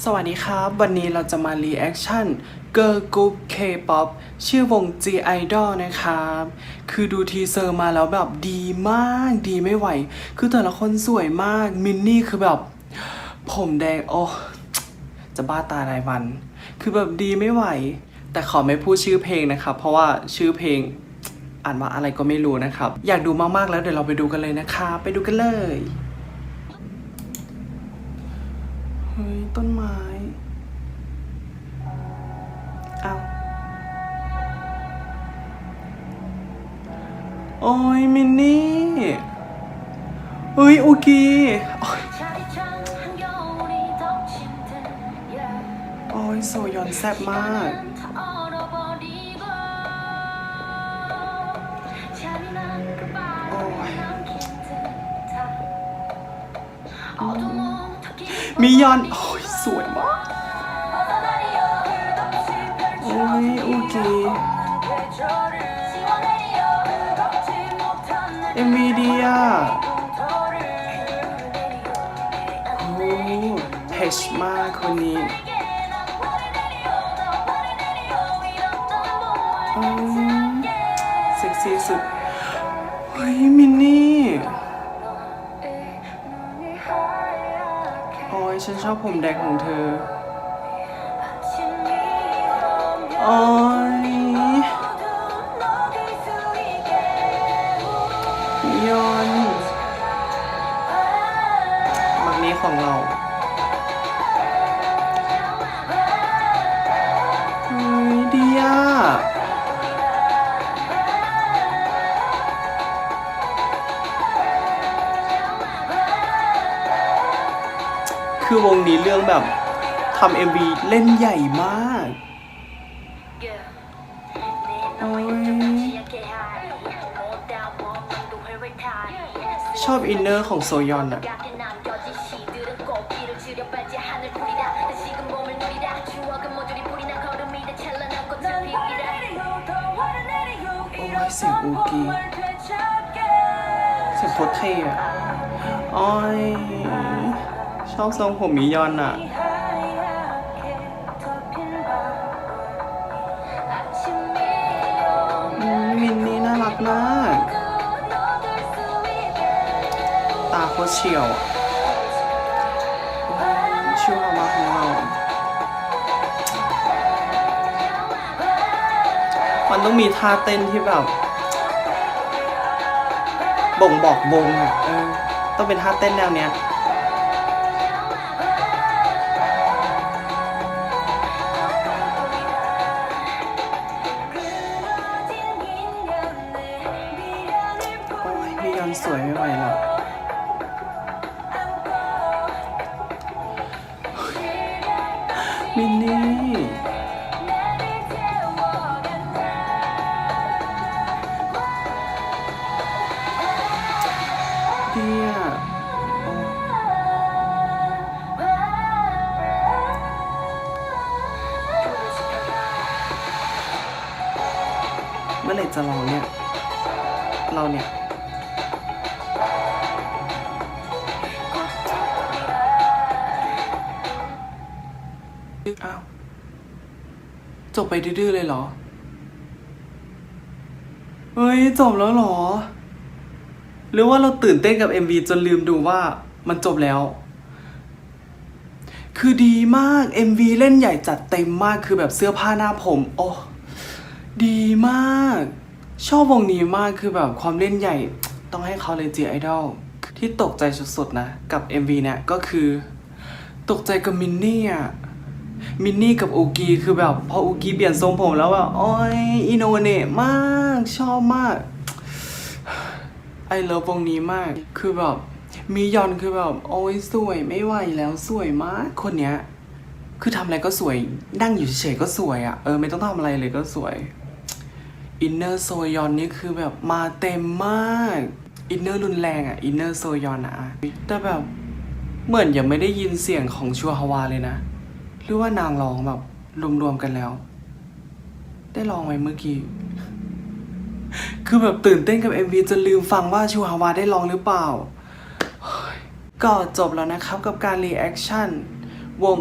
สวัสดีครับ วันนี้เราจะมารีแอคชั่น Girl Group K-pop ชื่อวง G Idol นะครับ คือดูทีเซอร์มาแล้วแบบดีมากดีไม่ไหว คือแต่ละคนสวยมาก มินนี่คือแบบ ผมแดง โอ้ จะบ้าตายรายวัน คือแบบดีไม่ไหว แต่ขอไม่พูดชื่อเพลงนะครับ เพราะว่าชื่อเพลงอ่านว่าอะไรก็ไม่รู้นะครับ อยากดูมากๆแล้วเดี๋ยวเราไปดูกันเลยนะคะ ไปดูกันเลย เฮ้ย ต้นไม้ เอาโอ้ย มินนี่เฮ้ยโอเคโอ้ยโซยอนแซ่บมาก โอ้ย มิ깊어ยอนโอ้ยสวยมาก โอ้ยโอเคเอ็มวีดีอะโอ้เพชมากคนนี้อืมเซ็กซี่สุดเฮ้ยมินนี่ ฉันชอบผมแดงของเธอโอ้ยยอนมักนี้ของเราเฮ้ยดีอะ คือวงนี้เรื่องแบบทำเอ็มวีเล่นใหญ่มากโอ้ยชอบอินเนอร์ของโซยอนอะโอ้ยเสียงอูกีเสียงโคตรเท่อะอ้อย ชอบทรงผมมิยอนอะมินนี่น่ารักมาก ตาโคเฉียวอะโอ้ยชื่อมากของเรามันต้องมีท่าเต้นที่แบบ บ่งบอกวงอะต้องเป็นท่าเต้นแนวเนี้ย อ้ยมียอนสวยไม่ไหวหรอกมินนี่ดีอะโอ้เมื่อไหร่จะร้องเนี่ย เราเนี่ย อ้าว จบไปดื้อๆเลยเหรอ เฮ้ย จบแล้วเหรอ หรือว่าเราตื่นเต้นกับ MV จนลืมดูว่ามันจบแล้ว คือดีมาก MV เล่นใหญ่จัดเต็มมากคือแบบเสื้อผ้าหน้าผม โอ้ ดีมาก ชอบวงนี้มากคือแบบความเล่นใหญ่ ต้องให้เขาเลยจีไอดอลที่ตกใจสุดๆนะ กับ MV เนี่ยก็คือ ตกใจกับมินนี่อะ มินนี่กับอูกีคือแบบพออูกีเปลี่ยนทรงผมแล้วแบบโอ้ยอินโนเนตมากชอบมากไอเลิฟวงนี้มากคือแบบมียอนคือแบบโอ้ยสวยไม่ไหวแล้วสวยมากคนเนี้ยคือทำอะไรก็สวยนั่งอยู่เฉยๆก็สวยอะ่ะเออไม่ต้องทำอะไรเลยก็สวยอินเนอร์โซยอนนี่คือแบบมาเต็มมากอินเนอร์รุนแรงอะ่ะอินเนอร์โซยอนอะแต่แบบเหมือนยังไม่ได้ยินเสียงของชัวฮาวาเลยนะ หรือว่านางร้องแบบรวมๆกันแล้ว ได้ลองไหมเมื่อกี้ คือแบบตื่นเต้นกับ MV จนลืมฟังว่าชูฮาวาได้ลองหรือเปล่า ก็จบแล้วนะครับกับการรีแอคชั่นวง